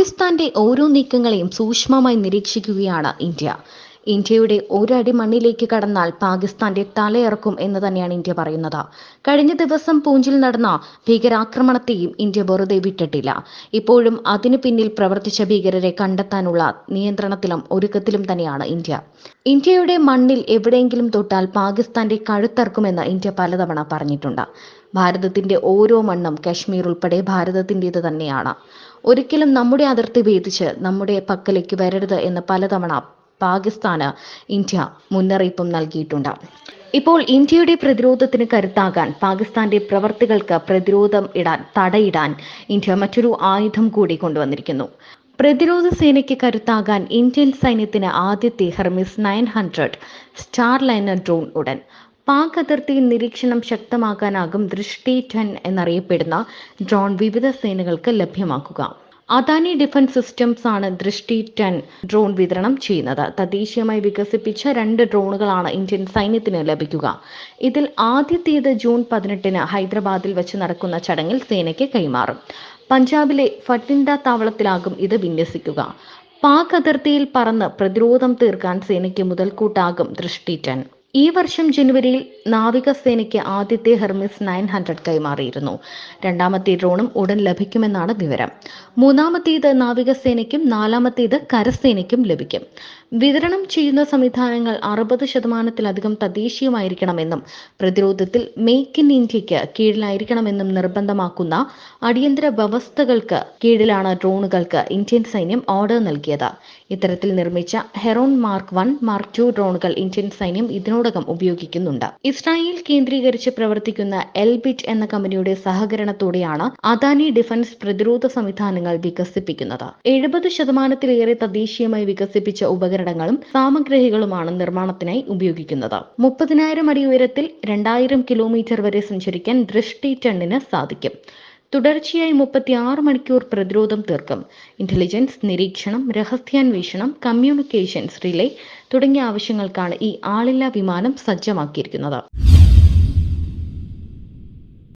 പാകിസ്ഥാന്റെ ഓരോ നീക്കങ്ങളെയും സൂക്ഷ്മമായി നിരീക്ഷിക്കുകയാണ് ഇന്ത്യ. ഇന്ത്യയുടെ ഒരടി മണ്ണിലേക്ക് കടന്നാൽ പാകിസ്ഥാന്റെ തലയിറക്കും എന്ന് തന്നെയാണ് ഇന്ത്യ പറയുന്നത്. കഴിഞ്ഞ ദിവസം പൂഞ്ചിൽ നടന്ന ഭീകരാക്രമണത്തെയും ഇന്ത്യ വെറുതെ വിട്ടിട്ടില്ല. ഇപ്പോഴും അതിനു പിന്നിൽ പ്രവർത്തിച്ച ഭീകരരെ കണ്ടെത്താനുള്ള നിയന്ത്രണത്തിലും ഒരുക്കത്തിലും തന്നെയാണ് ഇന്ത്യ. ഇന്ത്യയുടെ മണ്ണിൽ എവിടെയെങ്കിലും തൊട്ടാൽ പാകിസ്ഥാന്റെ കഴുത്തറക്കുമെന്ന് ഇന്ത്യ പലതവണ പറഞ്ഞിട്ടുണ്ട്. ഭാരതത്തിന്റെ ഓരോ മണ്ണും കശ്മീർ ഉൾപ്പെടെ ഭാരതത്തിന്റെത് തന്നെയാണ്. ഒരിക്കലും നമ്മുടെ അതിർത്തി ഭേദിച്ച് നമ്മുടെ പക്കലേക്ക് വരരുത് എന്ന് പലതവണ പാകിസ്ഥാന് ഇന്ത്യ മുന്നറിയിപ്പും നൽകിയിട്ടുണ്ട്. ഇപ്പോൾ ഇന്ത്യയുടെ പ്രതിരോധത്തിന് കരുത്താകാൻ പാകിസ്ഥാന്റെ പ്രവർത്തികൾക്ക് പ്രതിരോധം ഇടാൻ തടയിടാൻ ഇന്ത്യ മറ്റൊരു ആയുധം കൂടി കൊണ്ടുവന്നിരിക്കുന്നു. പ്രതിരോധ സേനയ്ക്ക് കരുത്താകാൻ ഇന്ത്യൻ സൈന്യത്തിന് ആദ്യത്തെ Hermes nine hundred star liner drone ഉടൻ. പാക് അതിർത്തിയിൽ നിരീക്ഷണം ശക്തമാക്കാനാകും ദൃഷ്ടി ടെൻ എന്നറിയപ്പെടുന്ന ഡ്രോൺ വിവിധ സേനകൾക്ക് ലഭ്യമാക്കുക. അദാനി ഡിഫൻസ് സിസ്റ്റംസ് ആണ് ദൃഷ്ടി ടെൻ ഡ്രോൺ വിതരണം ചെയ്യുന്നത്. തദ്ദേശീയമായി വികസിപ്പിച്ച രണ്ട് ഡ്രോണുകളാണ് ഇന്ത്യൻ സൈന്യത്തിന് ലഭിക്കുക. ഇതിൽ ആദ്യത്തേത് ജൂൺ പതിനെട്ടിന് ഹൈദരാബാദിൽ വെച്ച് നടക്കുന്ന ചടങ്ങിൽ സേനയ്ക്ക് കൈമാറും. പഞ്ചാബിലെ ഫട്ടിൻഡ താവളത്തിലാകും ഇത് വിന്യസിക്കുക. പാക് അതിർത്തിയിൽ പറന്ന് പ്രതിരോധം തീർക്കാൻ സേനയ്ക്ക് മുതൽക്കൂട്ടാകും ദൃഷ്ടി ടെൻ. ഈ വർഷം ജനുവരിയിൽ നാവികസേനയ്ക്ക് ആദ്യത്തെ ഹെർമിസ് നയൻ ഹൺഡ്രഡ് കൈമാറിയിരുന്നു. രണ്ടാമത്തെ ഡ്രോണും ഉടൻ ലഭിക്കുമെന്നാണ് വിവരം. മൂന്നാമത്തേത് നാവികസേനയ്ക്കും നാലാമത്തേത് കരസേനയ്ക്കും ലഭിക്കും. വിതരണം ചെയ്യുന്ന സംവിധാനങ്ങൾ അറുപത് ശതമാനത്തിലധികം തദ്ദേശീയമായിരിക്കണമെന്നും പ്രതിരോധത്തിൽ മേക്ക് ഇൻ ഇന്ത്യയ്ക്ക് കീഴിലായിരിക്കണമെന്നും നിർബന്ധമാക്കുന്ന അടിയന്തര വ്യവസ്ഥകൾക്ക് കീഴിലാണ് ഡ്രോണുകൾക്ക് ഇന്ത്യൻ സൈന്യം ഓർഡർ നൽകിയത്. ഇത്തരത്തിൽ നിർമ്മിച്ച Heron mark one mark two ഡ്രോണുകൾ ഇന്ത്യൻ സൈന്യം ഇതിനോടകം ഉപയോഗിക്കുന്നുണ്ട്. ഇസ്രായേൽ കേന്ദ്രീകരിച്ച് പ്രവർത്തിക്കുന്ന എൽബിറ്റ് എന്ന കമ്പനിയുടെ സഹകരണത്തോടെയാണ് അദാനി ഡിഫൻസ് പ്രതിരോധ സംവിധാനങ്ങൾ വികസിപ്പിക്കുന്നത്. എഴുപത് ശതമാനത്തിലേറെ തദ്ദേശീയമായി വികസിപ്പിച്ച ഉപകരണങ്ങളും സാമഗ്രികളുമാണ് നിർമ്മാണത്തിനായി ഉപയോഗിക്കുന്നത്. മുപ്പതിനായിരം അടി ഉയരത്തിൽ രണ്ടായിരം കിലോമീറ്റർ വരെ സഞ്ചരിക്കാൻ ദൃഷ്ടി ടണ്ണിന് സാധിക്കും. തുടർച്ചയായി മുപ്പത്തി ആറ് മണിക്കൂർ പ്രതിരോധം തീർക്കും. ഇന്റലിജൻസ് നിരീക്ഷണം രഹസ്യാന്വേഷണം കമ്മ്യൂണിക്കേഷൻസ് റിലേ തുടങ്ങിയ ആവശ്യങ്ങൾക്കാണ് ഈ ആളില്ലാ വിമാനം സജ്ജമാക്കിയിരിക്കുന്നത്.